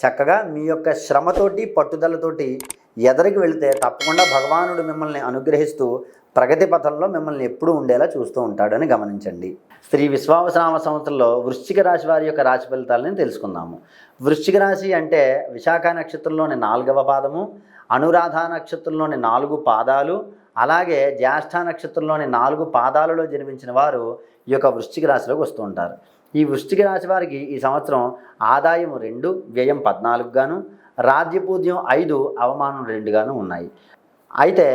చక్కగా మీ యొక్క శ్రమతోటి పట్టుదలతోటి ఎదరికి వెళితే తప్పకుండా భగవానుడు మిమ్మల్ని అనుగ్రహిస్తూ ప్రగతి పథంలో మిమ్మల్ని ఎప్పుడూ ఉండేలా చూస్తూ ఉంటాడని గమనించండి. శ్రీ విశ్వావసనామ సంవత్సరంలో వృశ్చిక రాశి వారి యొక్క రాశి ఫలితాలని తెలుసుకుందాము. వృశ్చిక రాశి అంటే విశాఖ నక్షత్రంలోని నాలుగవ పాదము అనురాధ నక్షత్రంలోని నాలుగు పాదాలు అలాగే జ్యేష్ఠ నక్షత్రంలోని నాలుగు పాదాలలో జన్మించిన వారు ఈ యొక్క వృశ్చిక రాశిలోకి వస్తూ ఉంటారు. ఈ వృశ్చిక రాశి వారికి ఈ సంవత్సరం ఆదాయం రెండు వ్యయం పద్నాలుగు గాను రాజ్యపూజ్యం ఐదు అవమానం రెండుగాను ఉన్నాయి. అయితే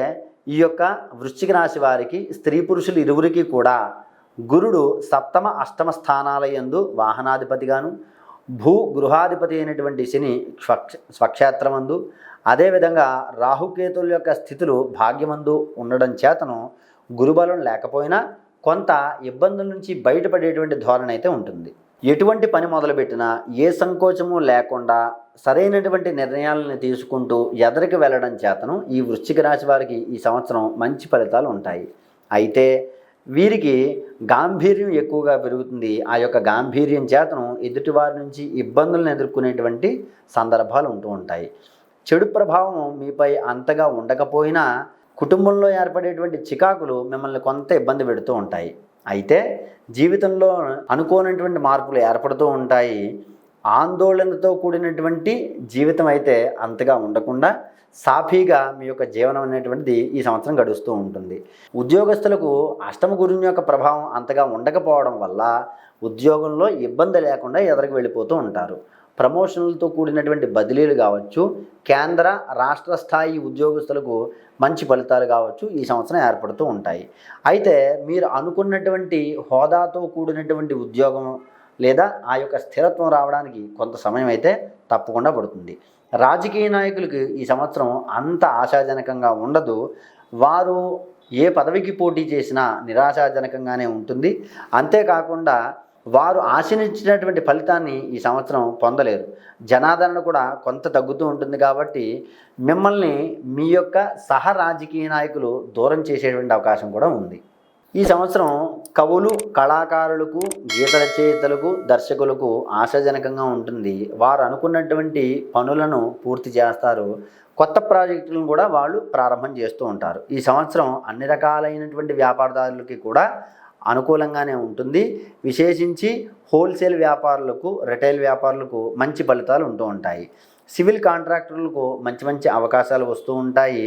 ఈ యొక్క వృశ్చిక రాశి వారికి స్త్రీ పురుషులు ఇరువురికి కూడా గురుడు సప్తమ అష్టమ స్థానాల యందు వాహనాధిపతిగాను భూ గృహాధిపతి అయినటువంటి శని స్వక్ష స్వక్షేత్రమందు అదేవిధంగా రాహుకేతుల యొక్క స్థితులు భాగ్యమందు ఉండడం చేతను గురుబలం లేకపోయినా కొంత ఇబ్బందుల నుంచి బయటపడేటువంటి ధోరణి అయితే ఉంటుంది. ఎటువంటి పని మొదలుపెట్టినా ఏ సంకోచము లేకుండా సరైనటువంటి నిర్ణయాలను తీసుకుంటూ ఎదరికి వెళ్ళడం చేతను ఈ వృశ్చిక రాశి వారికి ఈ సంవత్సరం మంచి ఫలితాలు ఉంటాయి. అయితే వీరికి గాంభీర్యం ఎక్కువగా పెరుగుతుంది. ఆ యొక్క గాంభీర్యం చేతను ఎదుటివారి నుంచి ఇబ్బందులను ఎదుర్కొనేటువంటి సందర్భాలు ఉంటూ ఉంటాయి. చెడు ప్రభావం మీపై అంతగా ఉండకపోయినా కుటుంబంలో ఏర్పడేటువంటి చికాకులు మిమ్మల్ని కొంత ఇబ్బంది పెడుతూ ఉంటాయి. అయితే జీవితంలో అనుకోనటువంటి మార్పులు ఏర్పడుతూ ఉంటాయి. ఆందోళనతో కూడినటువంటి జీవితం అయితే అంతగా ఉండకుండా సాఫీగా మీ యొక్క జీవనం అనేటువంటిది ఈ సంవత్సరం గడుస్తూ ఉంటుంది. ఉద్యోగస్తులకు అష్టమ గురుని యొక్క ప్రభావం అంతగా ఉండకపోవడం వల్ల ఉద్యోగంలో ఇబ్బంది లేకుండా ఎదరికి వెళ్ళిపోతూ ఉంటారు. ప్రమోషన్లతో కూడినటువంటి బదిలీలు కావచ్చు కేంద్ర రాష్ట్ర స్థాయి ఉద్యోగస్తులకు మంచి ఫలితాలు కావచ్చు ఈ సంవత్సరం ఏర్పడుతూ ఉంటాయి. అయితే మీరు అనుకున్నటువంటి హోదాతో కూడినటువంటి ఉద్యోగం లేదా ఆ యొక్క స్థిరత్వం రావడానికి కొంత సమయం అయితే తప్పకుండా పడుతుంది. రాజకీయ నాయకులకు ఈ సంవత్సరం అంత ఆశాజనకంగా ఉండదు. వారు ఏ పదవికి పోటీ చేసినా నిరాశాజనకంగానే ఉంటుంది. అంతేకాకుండా వారు ఆశించినటువంటి ఫలితాన్ని ఈ సంవత్సరం పొందలేరు. జనాదరణ కూడా కొంత తగ్గుతూ ఉంటుంది కాబట్టి మిమ్మల్ని మీ యొక్క సహ రాజకీయ నాయకులు దూరం చేసేటువంటి అవకాశం కూడా ఉంది. ఈ సంవత్సరం కవులు కళాకారులకు గీత రచయితలకు దర్శకులకు ఆశాజనకంగా ఉంటుంది. వారు అనుకున్నటువంటి పనులను పూర్తి చేస్తారు. కొత్త ప్రాజెక్టులను కూడా వాళ్ళు ప్రారంభం చేస్తూ ఉంటారు. ఈ సంవత్సరం అన్ని రకాలైనటువంటి వ్యాపారదారులకి కూడా అనుకూలంగానే ఉంటుంది. విశేషించి హోల్సేల్ వ్యాపారులకు రిటైల్ వ్యాపారులకు మంచి ఫలితాలు ఉంటూ ఉంటాయి. సివిల్ కాంట్రాక్టర్లకు మంచి మంచి అవకాశాలు వస్తూ ఉంటాయి.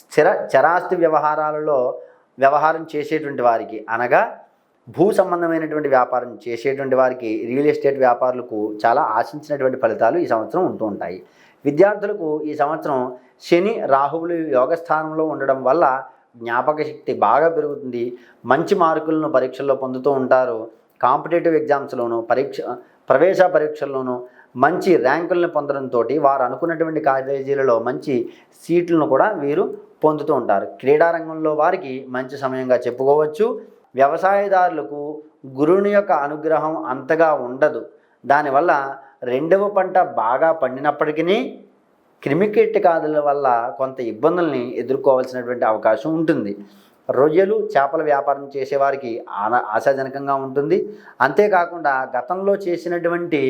స్థిర చరాస్తి వ్యవహారాలలో వ్యవహారం చేసేటువంటి వారికి అనగా భూ సంబంధమైనటువంటి వ్యాపారం చేసేటువంటి వారికి రియల్ ఎస్టేట్ వ్యాపారులకు చాలా ఆశించినటువంటి ఫలితాలు ఈ సంవత్సరం ఉంటూ ఉంటాయి. విద్యార్థులకు ఈ సంవత్సరం శని రాహువులు యోగస్థానంలో ఉండడం వల్ల జ్ఞాపక శక్తి బాగా పెరుగుతుంది. మంచి మార్కులను పరీక్షల్లో పొందుతూ ఉంటారు. కాంపిటేటివ్ ఎగ్జామ్స్లోనూ పరీక్ష ప్రవేశ పరీక్షల్లోనూ మంచి ర్యాంకులను పొందడంతో వారు అనుకున్నటువంటి కాలేజీలలో మంచి సీట్లను కూడా వీరు పొందుతూ ఉంటారు. క్రీడారంగంలో వారికి మంచి సమయంగా చెప్పుకోవచ్చు. వ్యవసాయదారులకు గురువుని యొక్క అనుగ్రహం అంతగా ఉండదు. దానివల్ల రెండవ పంట బాగా పండినప్పటికీ క్రిమికీటకాదుల వల్ల కొంత ఇబ్బందుల్ని ఎదుర్కోవాల్సినటువంటి అవకాశం ఉంటుంది. రొయ్యలు చేపల వ్యాపారం చేసేవారికి ఆన ఆశాజనకంగా ఉంటుంది. అంతేకాకుండా గతంలో చేసినటువంటి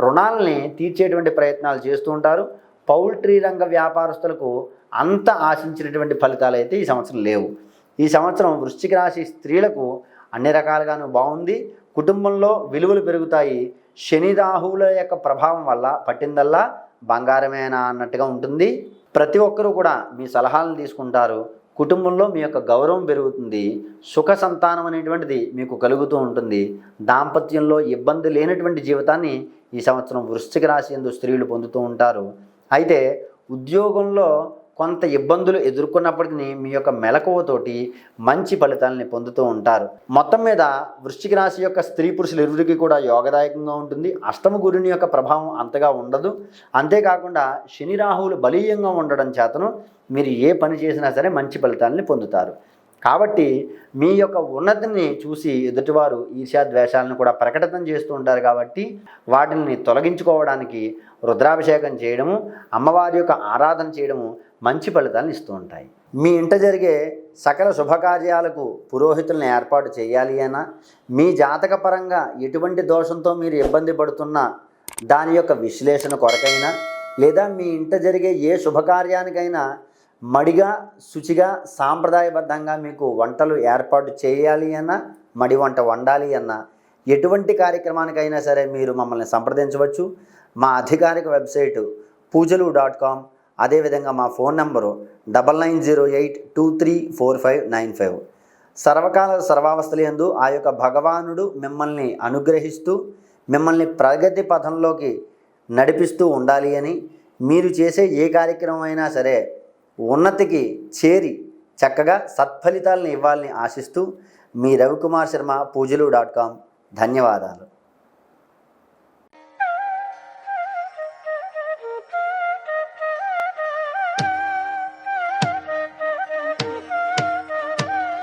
రుణాలని తీర్చేటువంటి ప్రయత్నాలు చేస్తూ ఉంటారు. పౌల్ట్రీ రంగ వ్యాపారస్తులకు అంత ఆశించినటువంటి ఫలితాలు అయితే ఈ సంవత్సరం లేవు. ఈ సంవత్సరం వృశ్చిక రాశి స్త్రీలకు అన్ని రకాలుగాను బాగుంది. కుటుంబంలో విలువలు పెరుగుతాయి. శని రాహువుల యొక్క ప్రభావం వల్ల పట్టిందల్లా. బంగారమేనా అన్నట్టుగా ఉంటుంది. ప్రతి ఒక్కరూ కూడా మీ సలహాలను తీసుకుంటారు. కుటుంబంలో మీ యొక్క గౌరవం పెరుగుతుంది. సుఖ సంతానం అనేటువంటిది మీకు కలుగుతూ ఉంటుంది. దాంపత్యంలో ఇబ్బంది లేనటువంటి జీవితాన్ని ఈ సంవత్సరం వృశ్చిక రాశి ఎందు స్త్రీలు పొందుతూ ఉంటారు. అయితే ఉద్యోగంలో కొంత ఇబ్బందులు ఎదుర్కొన్నప్పటికీ మీ యొక్క మెలకువతోటి మంచి ఫలితాలని పొందుతూ ఉంటారు. మొత్తం మీద వృశ్చిక రాశి యొక్క స్త్రీ పురుషులు ఇరువురికి కూడా యోగదాయకంగా ఉంటుంది. అష్టమ గురుని యొక్క ప్రభావం అంతగా ఉండదు. అంతేకాకుండా శని రాహువులు బలీయంగా ఉండడం చేతను మీరు ఏ పని చేసినా సరే మంచి ఫలితాలని పొందుతారు. కాబట్టి మీ యొక్క ఉన్నతిని చూసి ఎదుటివారు ఈర్ష్యా ద్వేషాలను కూడా ప్రకటితం చేస్తూ ఉంటారు కాబట్టి వాటిని తొలగించుకోవడానికి రుద్రాభిషేకం చేయడము అమ్మవారి యొక్క ఆరాధన చేయడము మంచి ఫలితాలను ఇస్తూ ఉంటాయి. మీ ఇంట జరిగే సకల శుభకార్యాలకు పురోహితులను ఏర్పాటు చేయాలి అయినా మీ జాతక పరంగా ఎటువంటి దోషంతో మీరు ఇబ్బంది పడుతున్నా దాని యొక్క విశ్లేషణ కొరకైనా లేదా మీ ఇంట జరిగే ఏ శుభకార్యానికైనా మడిగా శుచిగా సాంప్రదాయబద్ధంగా మీకు వంటలు ఏర్పాటు చేయాలి అన్నా మడి వంట వండాలి అన్నా ఎటువంటి కార్యక్రమానికైనా సరే మీరు మమ్మల్ని సంప్రదించవచ్చు. మా అధికారిక వెబ్సైటు పూజలు డాట్ కామ్ అదేవిధంగా మా phone number double nine zero eight two three four five nine five. సర్వకాల సర్వావస్థలందు యందు ఆ యొక్క భగవానుడు మిమ్మల్ని అనుగ్రహిస్తూ మిమ్మల్ని ప్రగతి పథంలోకి నడిపిస్తూ ఉండాలి అని మీరు చేసే ఏ కార్యక్రమం అయినా సరే ఉన్నతికి చేరి చక్కగా సత్ఫలితాలను ఇవ్వాలని ఆశిస్తూ మీ రవికుమార్ శర్మ పూజలు డాట్ కామ్. ధన్యవాదాలు.